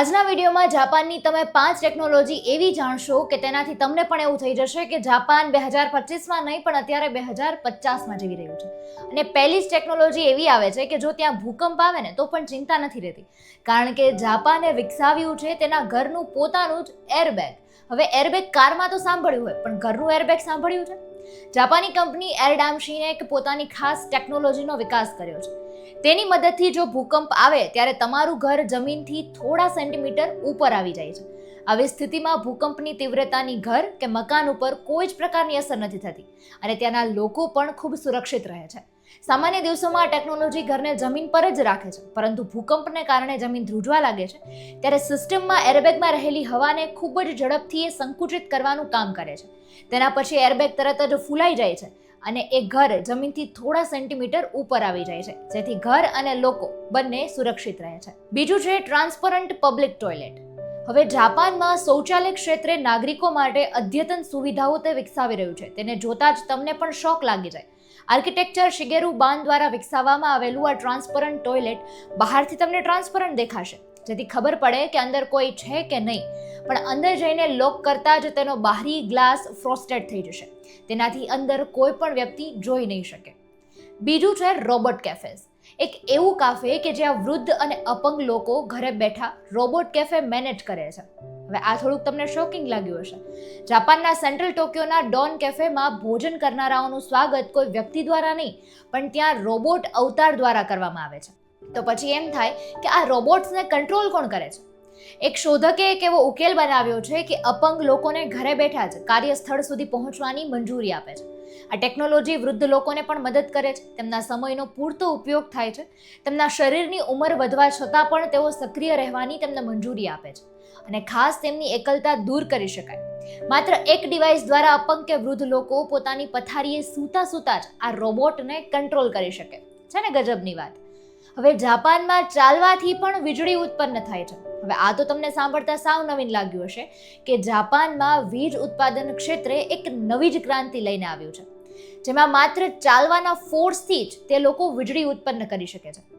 આજના વિડીયોમાં જાપાનની તમે પાંચ ટેકનોલોજી એવી જાણશો કે તેનાથી તમને પણ એવું થઈ જશે કે જાપાન બે હજાર પચીસમાં નહીં, પણ અત્યારે બે હજાર પચાસમાં જીવી રહ્યું છે. અને પહેલી જ ટેકનોલોજી એવી આવે છે કે જો ત્યાં ભૂકંપ આવે ને, તો પણ ચિંતા નથી રહેતી. કારણ કે જાપાને વિકસાવ્યું છે તેના ઘરનું પોતાનું જ એરબેગ હવે એરબેગ કારમાં તો સાંભળ્યું હોય, પણ ઘરનું એરબેગ સાંભળ્યું છે? જાપાની કંપની એરડામશીને એક પોતાની ખાસ ટેકનોલોજીનો વિકાસ કર્યો છે. તેની મદદથી જો ભૂકંપ આવે ત્યારે તમારું ઘર જમીનથી થોડા સેન્ટીમીટર ઉપર આવી જાય છે. આવી સ્થિતિમાં ભૂકંપની તીવ્રતાની ઘર કે મકાન ઉપર કોઈ જ પ્રકારની અસર નથી થતી અને ત્યાંના લોકો પણ ખૂબ સુરક્ષિત રહે છે. સામાન્ય દિવસોમાં ટેકનોલોજી ઘરને જમીન પર જ રાખે છે, પરંતુ ભૂકંપને કારણે જમીન ધ્રુજવા લાગે છે. ત્યારે સિસ્ટમમાં એરબેગમાં રહેલી હવાને ખૂબ જ ઝડપથી એ સંકુચિત કરવાનું કામ કરે છે. તેના પછી એરબેગ તરત જ ફૂલાઈ જાય છે અને એ ઘર જમીનથી થોડા સેન્ટીમીટર ઉપર આવી જાય છે, જેથી ઘર અને લોકો બંને સુરક્ષિત રહે છે. બીજું છે ટ્રાન્સપરન્ટ પબ્લિક ટોયલેટ. હવે જાપાનમાં શૌચાલય ક્ષેત્રે નાગરિકો માટે અદ્યતન સુવિધાઓ તે વિકસાવી રહ્યું છે. તેને જોતા જ તમને પણ શોક લાગી જાય. આર્કિટેક્ચર શિગેરુ બાન દ્વારા વિકસાવવામાં આવેલું આ ટ્રાન્સપરન્ટ ટોયલેટ બહારથી તમને ટ્રાન્સપરન્ટ દેખાશે. જેથી ખબર પડે કે અંદર કોઈ છે કે નહીં. પણ અંદર જઈને લોક કરતા જ તેનો બહારી ગ્લાસ ફ્રોસ્ટેડ થઈ જશે. તેનાથી અંદર કોઈ પણ વ્યક્તિ જોઈ નહીં શકે. બીજું છે રોબોટ કેફેઝ એક એવું કાફે કે જ્યાં વૃદ્ધ અને અપંગ લોકો ઘરે બેઠા રોબોટ કેફે મેનેજ કરે છે. હવે આ થોડુંક તમને શોકિંગ લાગ્યું હશે. જાપાનના સેન્ટ્રલ ટોક્યોના ડોન કેફેમાં ભોજન કરનારાઓનું સ્વાગત કોઈ વ્યક્તિ દ્વારા નહીં, પણ ત્યાં રોબોટ અવતાર દ્વારા કરવામાં આવે છે. તો પછી એમ થાય કે આ રોબોટ્સને કંટ્રોલ કોણ કરે છે? એક શોધકે એક એવો ઉકેલ બનાવ્યો છે કે અપંગ લોકોને ઘરે બેઠા જ કાર્યસ્થળ સુધી પહોંચવાની મંજૂરી આપે છે. આ ટેકનોલોજી વૃદ્ધ લોકોને પણ મદદ કરે છે. તેમના સમયનો પૂરતો ઉપયોગ થાય છે. તેમના શરીરની ઉંમર વધવા છતાં પણ તેઓ સક્રિય રહેવાની તેમને મંજૂરી આપે છે. અને ખાસ તેમની એકલતા દૂર કરી શકાય. માત્ર એક ડિવાઇસ દ્વારા અપંગ કે વૃદ્ધ લોકો પોતાની પથારીએ સૂતા સૂતા જ આ રોબોટને કંટ્રોલ કરી શકે. છે ને ગજબની વાત? હવે જાપાનમાં ચાલવાથી પણ વીજળી ઉત્પન્ન થાય છે. હવે આ તો તમને સાંભળતા સાવ નવીન લાગ્યું હશે કે જાપાનમાં વીજ ઉત્પાદન ક્ષેત્રે એક નવી જ ક્રાંતિ લઈને આવ્યું છે. જેમાં માત્ર ચાલવાના ફોર્સથી જ તે લોકો વીજળી ઉત્પન્ન કરી શકે છે.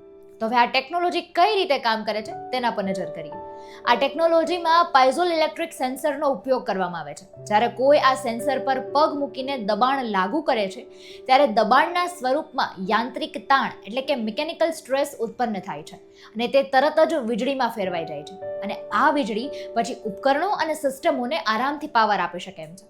તો હવે આ ટેકનોલોજી કઈ રીતે કામ કરે છે તેના પર નજર કરીએ. આ ટેકનોલોજીમાં પાઇઝોલ ઇલેક્ટ્રિક સેન્સરનો ઉપયોગ કરવામાં આવે છે. જ્યારે કોઈ આ સેન્સર પર પગ મૂકીને દબાણ લાગુ કરે છે, ત્યારે દબાણના સ્વરૂપમાં યાંત્રિક તાણ એટલે કે મિકેનિકલ સ્ટ્રેસ ઉત્પન્ન થાય છે અને તે તરત જ વીજળીમાં ફેરવાઈ જાય છે. અને આ વીજળી પછી ઉપકરણો અને સિસ્ટમોને આરામથી પાવર આપી શકે એમ છે.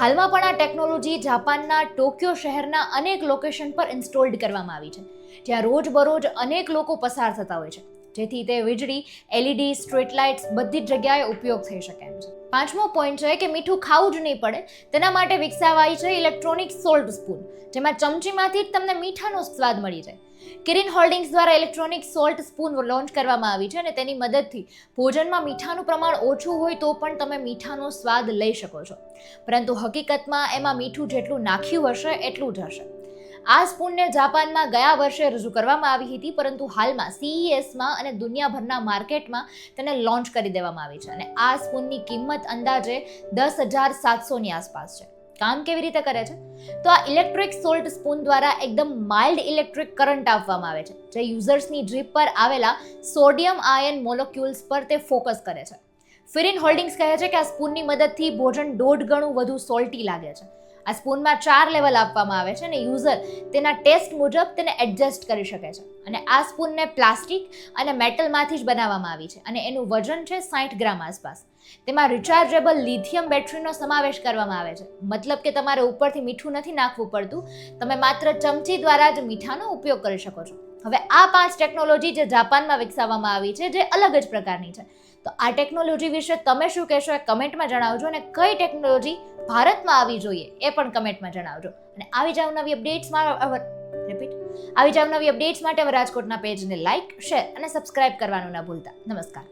હાલમાં પણ આ ટેકનોલોજી જાપાનના ટોક્યો શહેરના અનેક લોકેશન પર ઇન્સ્ટોલ્ડ કરવામાં આવી છે. જ્યાં રોજબરોજ અનેક લોકો પસાર થતા હોય છે. જેથી તે વીજળી એલઈડી સ્ટ્રીટ લાઇટ્સ બધી જ જગ્યાએ ઉપયોગ થઈ શકે એમ છે. પાંચમો પોઈન્ટ છે કે મીઠું ખાવું જ નહીં પડે. તેના માટે વિકસાવાઈ છે ઇલેક્ટ્રોનિક સોલ્ટ સ્પૂન જેમાં ચમચીમાંથી જ તમને મીઠાનો સ્વાદ મળી જાય. કિરીન હોલ્ડિંગ્સ દ્વારા ઇલેક્ટ્રોનિક સોલ્ટ સ્પૂન લોન્ચ કરવામાં આવી છે અને તેની મદદથી ભોજનમાં મીઠાનું પ્રમાણ ઓછું હોય તો પણ તમે મીઠાનો સ્વાદ લઈ શકો છો. પરંતુ હકીકતમાં એમાં મીઠું જેટલું નાખ્યું હશે, એટલું જ હશે. આ સ્પૂનને જાપાનમાં ગયા વર્ષે રજૂ કરવામાં આવી હતી, પરંતુ હાલમાં સીઈએસમાં અને દુનિયાભરના માર્કેટમાં તેને લોન્ચ કરી દેવામાં આવી છે અને આ સ્પૂનની કિંમત અંદાજે દસ હજાર સાતસોની આસપાસ છે. કામ કેવી રીતે કરે છે? તો આ ઇલેક્ટ્રિક સોલ્ટ સ્પૂન દ્વારા એકદમ માઇલ્ડ ઇલેક્ટ્રિક કરંટ આપવામાં આવે છે, જે યુઝર્સની ડ્રીપ પર આવેલા સોડિયમ આયન મોલેક્યુલ્સ પર તે ફોકસ કરે છે. ફિરિન હોલ્ડિંગ્સ કહે છે કે આ સ્પૂનની મદદથી ભોજન દોઢ ગણું વધુ સોલ્ટી લાગે છે. આ સ્પૂનમાં ચાર લેવલ આપવામાં આવે છે અને યુઝર તેના ટેસ્ટ મુજબ તેને એડજસ્ટ કરી શકે છે. અને આ સ્પૂનને પ્લાસ્ટિક અને મેટલમાંથી જ બનાવવામાં આવી છે. અને એનું વજન છે સાઠ ગ્રામ આસપાસ. તેમાં રિચાર્જેબલ લિથિયમ બેટરીનો સમાવેશ કરવામાં આવે છે. મતલબ કે તમારે ઉપરથી મીઠું નથી નાખવું પડતું. તમે માત્ર ચમચી દ્વારા જ મીઠાનો ઉપયોગ કરી શકો છો. હવે આ પાંચ ટેકનોલોજી જે જાપાનમાં વિકસાવવામાં આવી છે જે અલગ જ પ્રકારની છે. તો આ ટેકનોલોજી વિશે તમે શું કહેશો એ કમેન્ટમાં જણાવજો અને કઈ ટેકનોલોજી ભારતમાં આવી જોઈએ એ પણ કમેન્ટમાં જણાવજો. અને આવી જાવ નવી અપડેટ્સમાં રિપીટ આવી જાવ નવી અપડેટ્સ માટે હવે રાજકોટના પેજને લાઇક શેર અને સબસ્ક્રાઇબ કરવાનું ન ભૂલતા. નમસ્કાર.